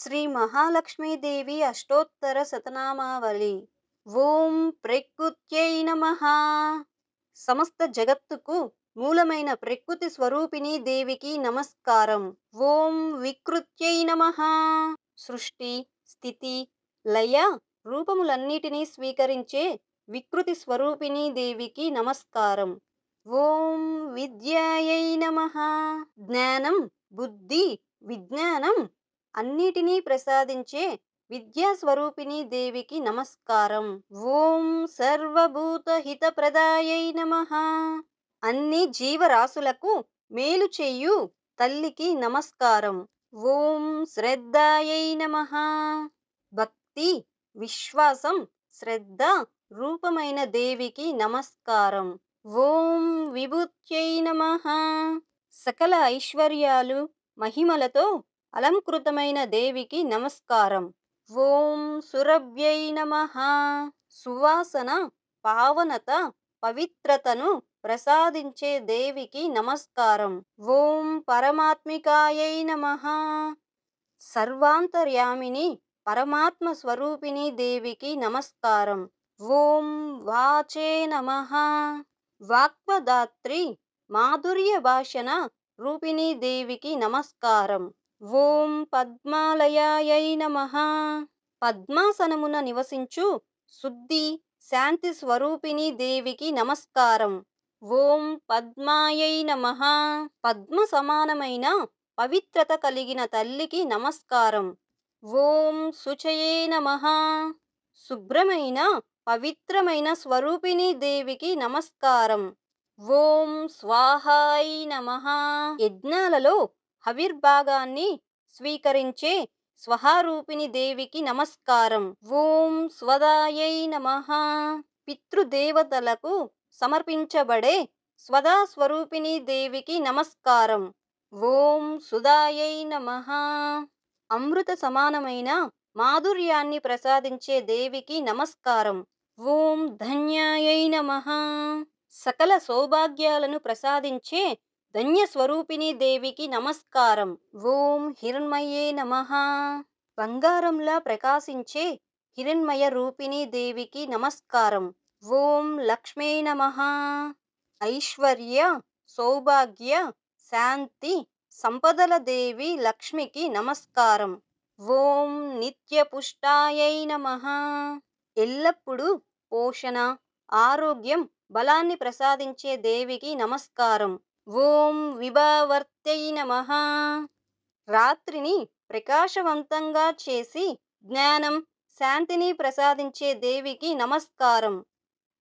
శ్రీ మహాలక్ష్మీదేవి అష్టోత్తర శతనామావళి. ఓం ప్రకృత్యై నమ. సమస్త జగత్తుకు మూలమైన ప్రకృతి స్వరూపిణి దేవికి నమస్కారం. ఓం వికృత్యై నమ. సృష్టి స్థితి లయ రూపములన్నిటినీ స్వీకరించే వికృతి స్వరూపిణి దేవికి నమస్కారం. ఓం విద్యాయై నమ. జ్ఞానం బుద్ధి విజ్ఞానం అన్నిటినీ ప్రసాదించే విద్యాస్వరూపిణి దేవికి నమస్కారం. ఓం సర్వభూత హితప్రదాయై నమః. అన్ని జీవరాశులకు మేలు చెయ్యు తల్లికి నమస్కారం. ఓం శ్రద్ధాయై నమ. భక్తి విశ్వాసం శ్రద్ధ రూపమైన దేవికి నమస్కారం. ఓం విభూత్యై నమః. సకల ఐశ్వర్యాలు మహిమలతో అలంకృతమైన దేవికి నమస్కారం. ఓం సురభ్యై నమః. సువాసన పావనత పవిత్రతను ప్రసాదించే దేవికి నమస్కారం. ఓం పరమాత్మికాయై నమః. సర్వాంతర్యామిని పరమాత్మ స్వరూపిణి దేవికి నమస్కారం. ఓం వాచే నమః. వాక్పదాత్రి మాధుర్య భాషణ రూపిణీ దేవికి నమస్కారం. ఓం పద్మాలయాయై నమ. పద్మాసనమున నివసించు శుద్ధి శాంతి స్వరూపిణి దేవికి నమస్కారం. ఓం పద్మాయై నమ. పద్మ సమానమైన పవిత్రత కలిగిన తల్లికి నమస్కారం. ఓం శుచయే నమ. శుభ్రమైన పవిత్రమైన స్వరూపిణి దేవికి నమస్కారం. ఓం స్వాహాయ్ నమః. యజ్ఞాలలో హవిర్భాగాన్ని స్వీకరించే స్వహారూపిణి దేవికి నమస్కారం. ఓం స్వదాయై నమ. పితృదేవతలకు సమర్పించబడే స్వదా స్వరూపిణి దేవికి నమస్కారం. ఓం సుదాయై నమ. అమృత సమానమైన మాధుర్యాన్ని ప్రసాదించే దేవికి నమస్కారం. ఓం ధన్యాయై నమ. సకల సౌభాగ్యాలను ప్రసాదించే ధన్యస్వరూపిణి దేవికి నమస్కారం. ఓం హిరణ్మయే నమః. బంగారంలా ప్రకాశించే హిరణ్మయ రూపిణి దేవికి నమస్కారం. ఓం లక్ష్మీ నమః. ఐశ్వర్య సౌభాగ్య శాంతి సంపదల దేవి లక్ష్మికి నమస్కారం. ఓం నిత్యపుష్టాయై నమ. ఎల్లప్పుడూ పోషణ ఆరోగ్యం బలాన్ని ప్రసాదించే దేవికి నమస్కారం. ఓం విభావర్తై నమ. రాత్రిని ప్రకాశవంతంగా చేసి జ్ఞానం శాంతిని ప్రసాదించే దేవికి నమస్కారం.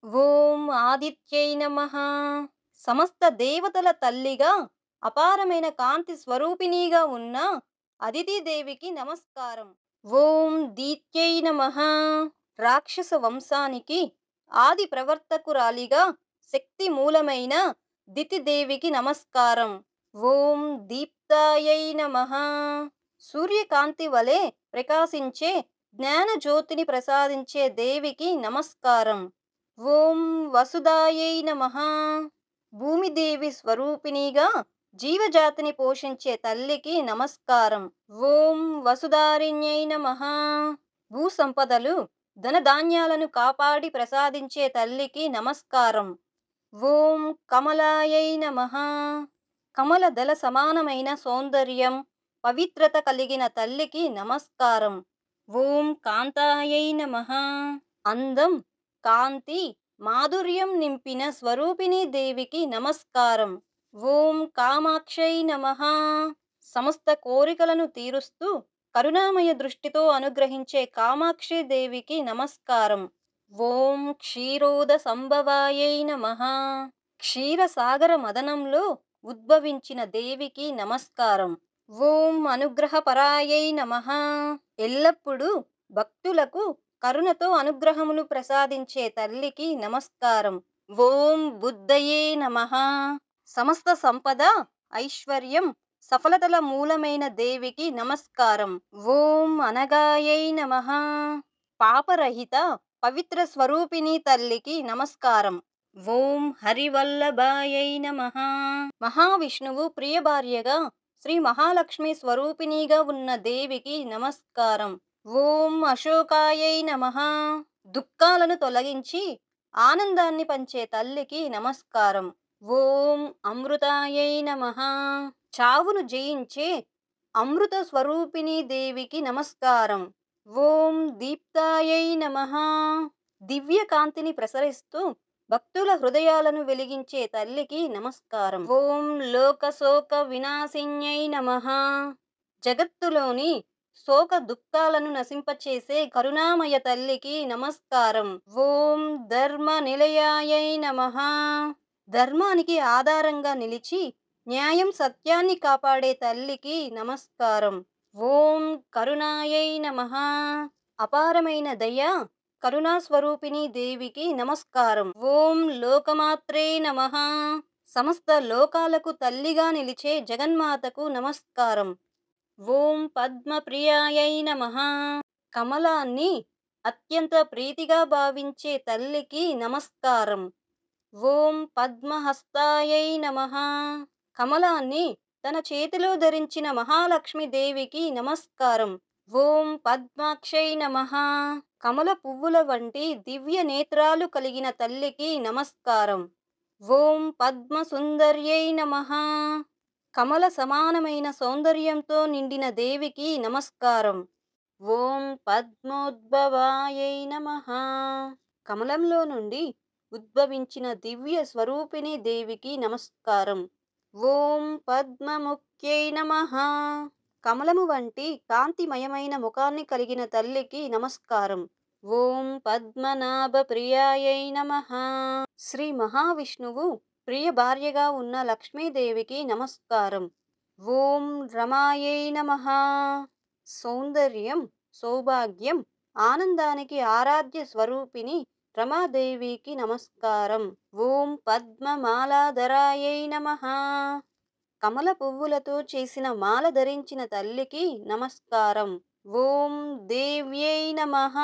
ఓం ఆదిత్యై నమ. సమస్త దేవతల తల్లిగా అపారమైన కాంతి స్వరూపిణిగా ఉన్న అదితి దేవికి నమస్కారం. ఓం దీత్యై నమ. రాక్షస వంశానికి ఆది ప్రవర్తకురాలిగా శక్తి మూలమైన దితిదేవికి నమస్కారం. ఓం దీప్తాయై నమ. సూర్యకాంతి వలె ప్రకాశించే జ్ఞానజ్యోతిని ప్రసాదించే దేవికి నమస్కారం. ఓం వసుదాయై నమ. భూమిదేవి స్వరూపిణిగా జీవజాతిని పోషించే తల్లికి నమస్కారం. ఓం వసుధారిణ్యై నమః. భూసంపదలు ధనధాన్యాలను కాపాడి ప్రసాదించే తల్లికి నమస్కారం. ఓం కమలాయై నమ. కమలదళ సమానమైన సౌందర్యం పవిత్రత కలిగిన తల్లికి నమస్కారం. ఓం కాంతాయై నమ. అందం కాంతి మాధుర్యం నింపిన స్వరూపిణి దేవికి నమస్కారం. ఓం కామాక్షై నమ. సమస్త కోరికలను తీరుస్తూ కరుణామయ దృష్టితో అనుగ్రహించే కామాక్షి దేవికి నమస్కారం. ఓం క్షీరోద సంభవాయై నమః. క్షీరసాగర మదనంలో ఉద్భవించిన దేవికి నమస్కారం. ఓం అనుగ్రహపరాయై నమః. ఎల్లప్పుడూ భక్తులకు కరుణతో అనుగ్రహములు ప్రసాదించే తల్లికి నమస్కారం. ఓం బుద్ధయే నమః. సమస్త సంపద ఐశ్వర్యం సఫలతల మూలమైన దేవికి నమస్కారం. ఓం అనగాయై నమః. పాపరహిత పవిత్ర స్వరూపిణి తల్లికి నమస్కారం. ఓం హరివల్లభాయై నమః. మహావిష్ణువు ప్రియ భార్యగా శ్రీ మహాలక్ష్మి స్వరూపిణిగా ఉన్న దేవికి నమస్కారం. ఓం అశోకాయై నమః. దుఃఖాలను తొలగించి ఆనందాన్ని పంచే తల్లికి నమస్కారం. ఓం అమృతాయై నమః. చావును జయించే అమృత స్వరూపిణి దేవికి నమస్కారం. ఓం దీప్తాయై నమః. దివ్య కాంతిని ప్రసరిస్తూ భక్తుల హృదయాలను వెలిగించే తల్లికి నమస్కారం. ఓం లోకశోక వినాశిన్యై నమః. జగత్తులోని శోక దుఃఖాలను నశింపచేసే కరుణామయ తల్లికి నమస్కారం. ఓం ధర్మ నిలయాయై నమః. ధర్మానికి ఆధారంగా నిలిచి న్యాయం సత్యాన్ని కాపాడే తల్లికి నమస్కారం. ఓం కరుణాయై నమః. అపారమైన దయ కరుణాస్వరూపిణి దేవికి నమస్కారం. ఓం లోకమాత్రే నమః. సమస్త లోకాలకు తల్లిగా నిలిచే జగన్మాతకు నమస్కారం. ఓం పద్మప్రియాయై నమః. కమలాన్ని అత్యంత ప్రీతిగా భావించే తల్లికి నమస్కారం. ఓం పద్మహస్తాయై నమః. కమలాన్ని తన చేతిలో ధరించిన మహాలక్ష్మి దేవికి నమస్కారం. ఓం పద్మాక్షై నమః. కమల పువ్వుల వంటి దివ్య నేత్రాలు కలిగిన తల్లికి నమస్కారం. ఓం పద్మ సుందర్యై కమల సమానమైన సౌందర్యంతో నిండిన దేవికి నమస్కారం. ఓం పద్మోద్భవాయై నమ. కమలంలో నుండి ఉద్భవించిన దివ్య స్వరూపిణి దేవికి నమస్కారం. ఓం పద్మముఖ్యై నమః. కమలము వంటి కాంతిమయమైన ముఖాన్ని కలిగిన తల్లికి నమస్కారం. ఓం పద్మనాభ ప్రియాయై నమః. శ్రీ మహావిష్ణువు ప్రియ భార్యగా ఉన్న లక్ష్మీదేవికి నమస్కారం. ఓం రమాయై నమః. సౌందర్యం సౌభాగ్యం ఆనందానికి ఆరాధ్య స్వరూపిణి రమాదేవికి నమస్కారం. ఓం పద్మమాలాధరాయై నమః. కమల పువ్వులతో చేసిన మాల ధరించిన తల్లికి నమస్కారం. ఓం దేవ్యై నమః.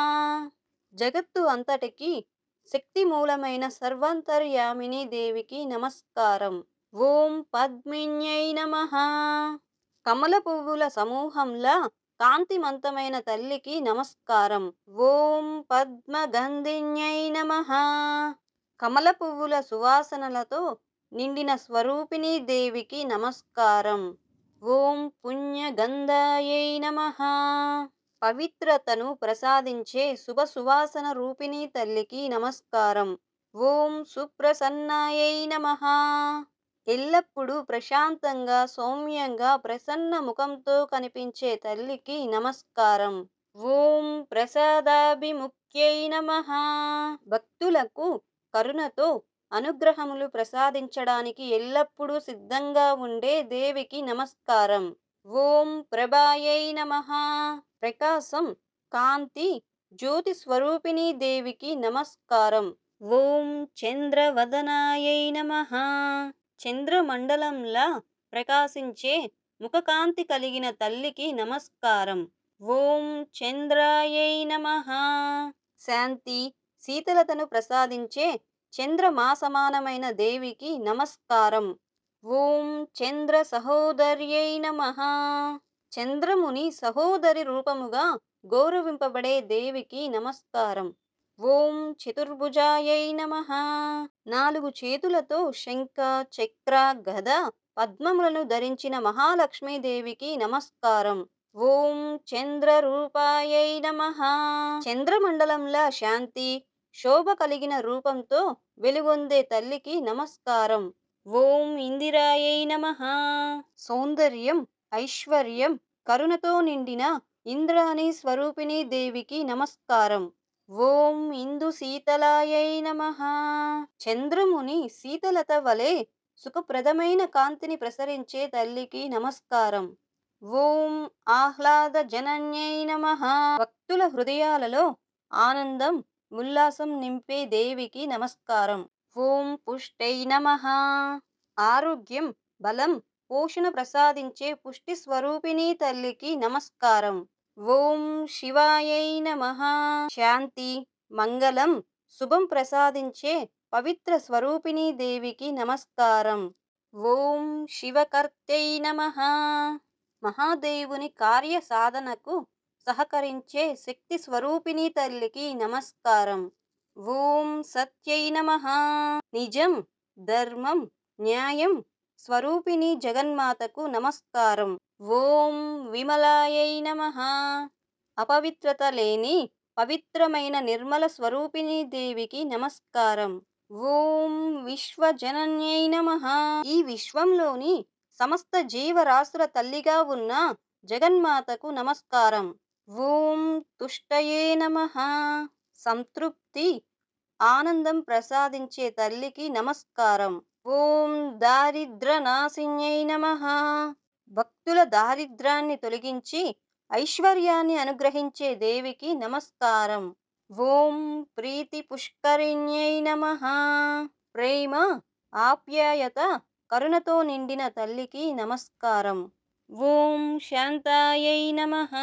జగత్తు అంతటికి శక్తి మూలమైన సర్వాంతర్యామిని దేవికి నమస్కారం. ఓం పద్మిన్యై నమః. కమల పువ్వుల సమూహంలా కాంతిమంతమైన తల్లికి నమస్కారం. ఓం పద్మగంధిన్యై నమః. కమల పువ్వుల సువాసనలతో నిండిన స్వరూపిణి దేవికి నమస్కారం. ఓం పుణ్యగంధాయై నమః. పవిత్రతను ప్రసాదించే శుభ సువాసన రూపిణి తల్లికి నమస్కారం. ఓం సుప్రసన్నాయై నమః. ఎల్లప్పుడూ ప్రశాంతంగా సౌమ్యంగా ప్రసన్న ముఖంతో కనిపించే తల్లికి నమస్కారం. ఓం ప్రసాదాభిముఖ్యై నమ. భక్తులకు కరుణతో అనుగ్రహములు ప్రసాదించడానికి ఎల్లప్పుడూ సిద్ధంగా ఉండే దేవికి నమస్కారం. ఓం ప్రభాయై నమః. ప్రకాశం కాంతి జ్యోతి స్వరూపిణీ దేవికి నమస్కారం. ఓం చంద్రవదనాయై నమః. చంద్రమండలంలా ప్రకాశించే ముఖకాంతి కలిగిన తల్లికి నమస్కారం. ఓం చంద్రాయై నమ. శాంతి. శీతలతను ప్రసాదించే చంద్రమా సమానమైన దేవికి నమస్కారం. ఓం చంద్ర సహోదర్యై నమ. చంద్రముని సహోదరి రూపముగా గౌరవింపబడే దేవికి నమస్కారం. ఓం చతుర్భుజాయై నమః. నాలుగు చేతులతో శంఖ చక్ర గద పద్మములను ధరించిన మహాలక్ష్మీదేవికి నమస్కారం. ఓం చంద్ర రూపాయై నమః. చంద్రమండలంలా శాంతి శోభ కలిగిన రూపంతో వెలుగొందే తల్లికి నమస్కారం. ఓం ఇందిరాయై నమః. సౌందర్యం ఐశ్వర్యం కరుణతో నిండిన ఇంద్రాణి స్వరూపిణి దేవికి నమస్కారం. ఓం ఇందు శీతలాయై నమః. చంద్రముని శీతలత వలె సుఖప్రదమైన కాంతిని ప్రసరించే తల్లికి నమస్కారం. ఓం ఆహ్లాద జనన్యై నమః. భక్తుల హృదయాలలో ఆనందం ఉల్లాసం నింపే దేవికి నమస్కారం. ఓం పుష్టై నమః. ఆరోగ్యం బలం పోషణ ప్రసాదించే పుష్టి స్వరూపిణీ తల్లికి నమస్కారం. ఓం శివాయై నమ. శాంతి మంగళం శుభం ప్రసాదించే పవిత్ర స్వరూపిణీ దేవికి నమస్కారం. ఓం శివకర్తై నమః. మహాదేవుని కార్య సాధనకు సహకరించే శక్తి స్వరూపిణి తల్లికి నమస్కారం. ఓం సత్యై నమః. నిజం ధర్మం న్యాయం స్వరూపిణి జగన్మాతకు నమస్కారం. ఓం విమలాయై నమః. అపవిత్రత లేని పవిత్రమైన నిర్మల స్వరూపిణి దేవికి నమస్కారం. ఓం విశ్వజనన్యై నమః. ఈ విశ్వంలోని సమస్త జీవరాశుల తల్లిగా ఉన్న జగన్మాతకు నమస్కారం. ఓం తుష్టయే నమః. సంతృప్తి ఆనందం ప్రసాదించే తల్లికి నమస్కారం. ఓం దారిద్ర నమ. నమః భక్తుల దారిద్రాన్ని తొలగించి ఐశ్వర్యాన్ని అనుగ్రహించే దేవికి నమస్కారం. ఓం ప్రీతి పుష్కరిణ్యై నమ. ప్రేమ ఆప్యాయత కరుణతో నిండిన తల్లికి నమస్కారం. ఓం శాంతాయై నమః.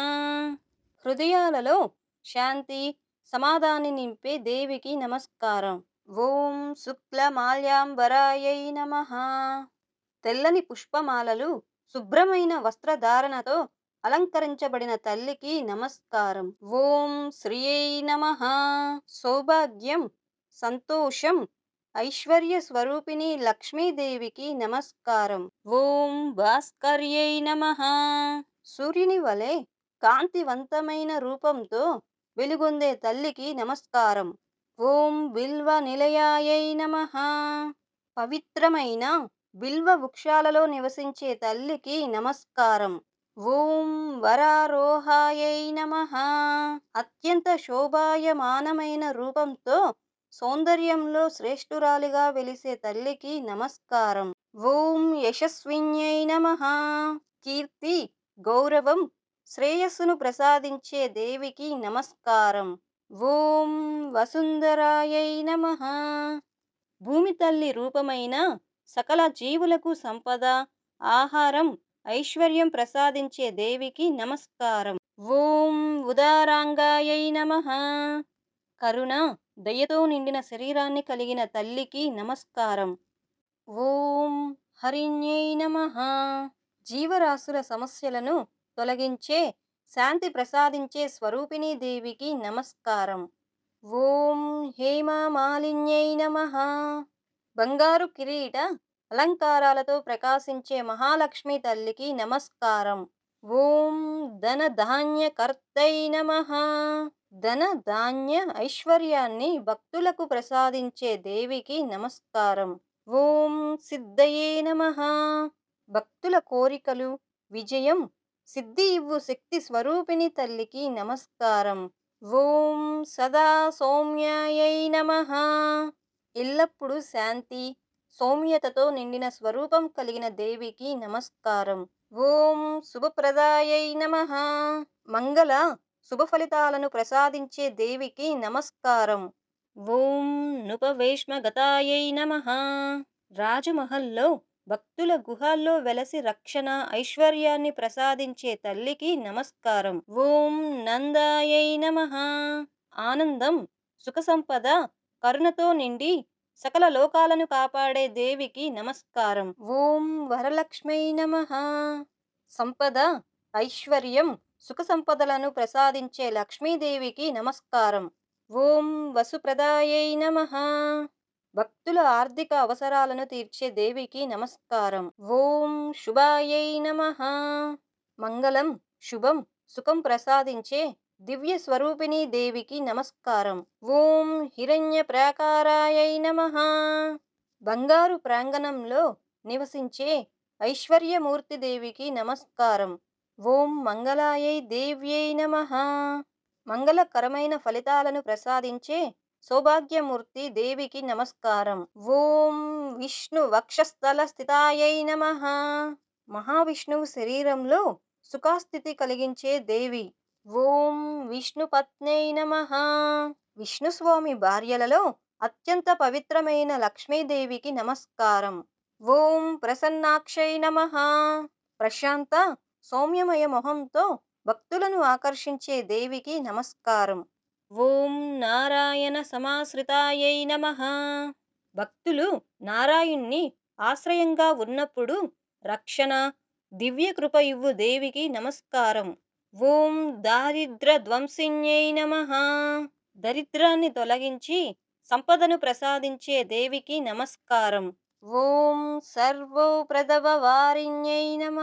హృదయాలలో శాంతి సమాధాని నింపే దేవికి నమస్కారం. ఓం శుక్లమాల్యాంబరాయై నమ నమః. తెల్లని పుష్పమాలలు శుభ్రమైన వస్త్రధారణతో అలంకరించబడిన తల్లికి నమస్కారం. ఓం శ్రీయై నమః. సౌభాగ్యం సంతోషం ఐశ్వర్య స్వరూపిణి లక్ష్మీదేవికి నమస్కారం. ఓం భాస్కర్యై నమః. సూర్యుని వలె కాంతివంతమైన రూపంతో వెలుగొందే తల్లికి నమస్కారం. ఓం బిల్వ నిలయాయై నమః. పవిత్రమైన బిల్వ వృక్షాలలో నివసించే తల్లికి నమస్కారం. ఓం వరారోహాయై నమః. అత్యంత శోభాయమానమైన రూపంతో సౌందర్యంలో శ్రేష్ఠురాలిగా వెలిసే తల్లికి నమస్కారం. ఓం యశస్విన్యై నమః. కీర్తి గౌరవం శ్రేయస్సును ప్రసాదించే దేవికి నమస్కారం. ఓం వసుంధరాయై నమః. భూమి తల్లి రూపమైన సకల జీవులకు సంపద ఆహారం ఐశ్వర్యం ప్రసాదించే దేవికి నమస్కారం. ఓం ఉదారాంగాయై నమః. కరుణ దయతో నిండిన శరీరాన్ని కలిగిన తల్లికి నమస్కారం. ఓం హరిణ్యై నమః. జీవరాశుల సమస్యలను తొలగించే శాంతి ప్రసాదించే స్వరూపిణీ దేవికి నమస్కారం. ఓం హేమమాలిన్యై నమ. బంగారు కిరీట అలంకారాలతో ప్రకాశించే మహాలక్ష్మి తల్లికి నమస్కారం. ఓం ధన ధాన్య కర్తై నమః. ధన ధాన్య ఐశ్వర్యాన్ని భక్తులకు ప్రసాదించే దేవికి నమస్కారం. ఓం సిద్ధయే నమ. భక్తుల కోరికలు విజయం సిద్ధి ఇవ్వు శక్తి స్వరూపిణి తల్లికి నమస్కారం. ఓం సదా సౌమ్యాయై నమః. ఎల్లప్పుడూ శాంతి సౌమ్యతతో నిండిన స్వరూపం కలిగిన దేవికి నమస్కారం. ఓం శుభప్రదాయై నమః. మంగళ శుభ ఫలితాలను ప్రసాదించే దేవికి నమస్కారం. ఓం నృపవేష్మగతాయై నమః. రాజమహల్లో భక్తుల గుహాల్లో వెలసి రక్షణ ఐశ్వర్యాన్ని ప్రసాదించే తల్లికి నమస్కారం. ఓం నందాయై నమః. ఆనందం సుఖ సంపద కరుణతో నిండి సకల లోకాలను కాపాడే దేవికి నమస్కారం. ఓం వరలక్ష్మై నమః. సంపద ఐశ్వర్యం సుఖ సంపదలను ప్రసాదించే లక్ష్మీదేవికి నమస్కారం. ఓం వసుప్రదాయై నమః. భక్తుల ఆర్థిక అవసరాలను తీర్చే దేవికి నమస్కారం. ఓం శుభాయై నమః. మంగళం శుభం సుఖం ప్రసాదించే దివ్య స్వరూపిణి దేవికి నమస్కారం. ఓం హిరణ్య ప్రాకారాయై నమః. బంగారు ప్రాంగణంలో నివసించే ఐశ్వర్యమూర్తి దేవికి నమస్కారం. ఓం మంగళాయై దేవ్యై నమః. మంగళకరమైన ఫలితాలను ప్రసాదించే సౌభాగ్యమూర్తి దేవికి నమస్కారం. ఓం విష్ణు వక్షస్థల స్థితాయై నమః. మహావిష్ణువు శరీరంలో సుఖాస్థితి కలిగించే దేవి. ఓం విష్ణుపత్నై నమః. విష్ణుస్వామి భార్యలలో అత్యంత పవిత్రమైన లక్ష్మీదేవికి నమస్కారం. ఓం ప్రసన్నాక్షై నమః. ప్రశాంత సౌమ్యమయ మొహంతో భక్తులను ఆకర్షించే దేవికి నమస్కారం. ఓం నారాయణ సమాశ్రితాయై నమః. భక్తులు నారాయణ్ణి ఆశ్రయంగా ఉన్నప్పుడు రక్షణ దివ్య కృప ఇవ్వు దేవికి నమస్కారం. ఓం దారిద్ర ధ్వంసిన్యై నమ. దరిద్రాన్ని తొలగించి సంపదను ప్రసాదించే దేవికి నమస్కారం. ఓం సర్వోప్రదవ వారిణ్యై నమ.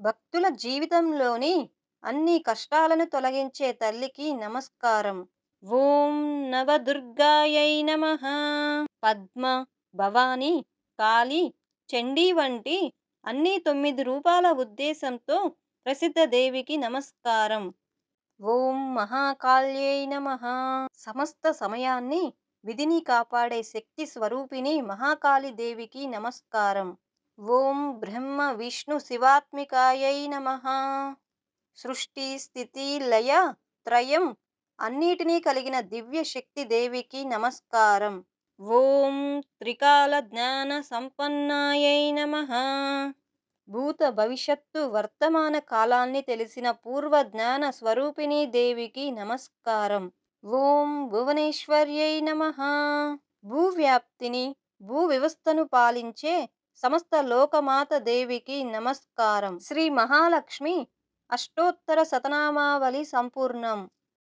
భక్తుల జీవితంలోని అన్ని కష్టాలను తొలగించే తల్లికి నమస్కారం. ఓం నవదుర్గాయై నమ. పద్మ భవాని కాళి చండీ వంటి అన్ని తొమ్మిది రూపాల ఉద్దేశంతో ప్రసిద్ధ దేవికి నమస్కారం. ఓం మహాకాళ్యై నమ. సమస్త సమయాన్ని విధిని కాపాడే శక్తి స్వరూపిణి మహాకాళి దేవికి నమస్కారం. ఓం బ్రహ్మ విష్ణు శివాత్మికాయై నమ. సృష్టి స్థితి లయ త్రయం అన్నిటినీ కలిగిన దివ్య శక్తి దేవికి నమస్కారం. ఓం త్రికాల జ్ఞాన సంపన్నాయై నమ. భూత భవిష్యత్తు వర్తమాన కాలాన్ని తెలిసిన పూర్వ జ్ఞాన స్వరూపిణీ దేవికి నమస్కారం. ఓం భువనేశ్వర్యై నమ. భూవ్యాప్తిని భూ వ్యవస్థను పాలించే సమస్త లోకమాత దేవికి నమస్కారం. శ్రీ మహాలక్ష్మి అష్టోత్తర శతనామావళి సంపూర్ణం.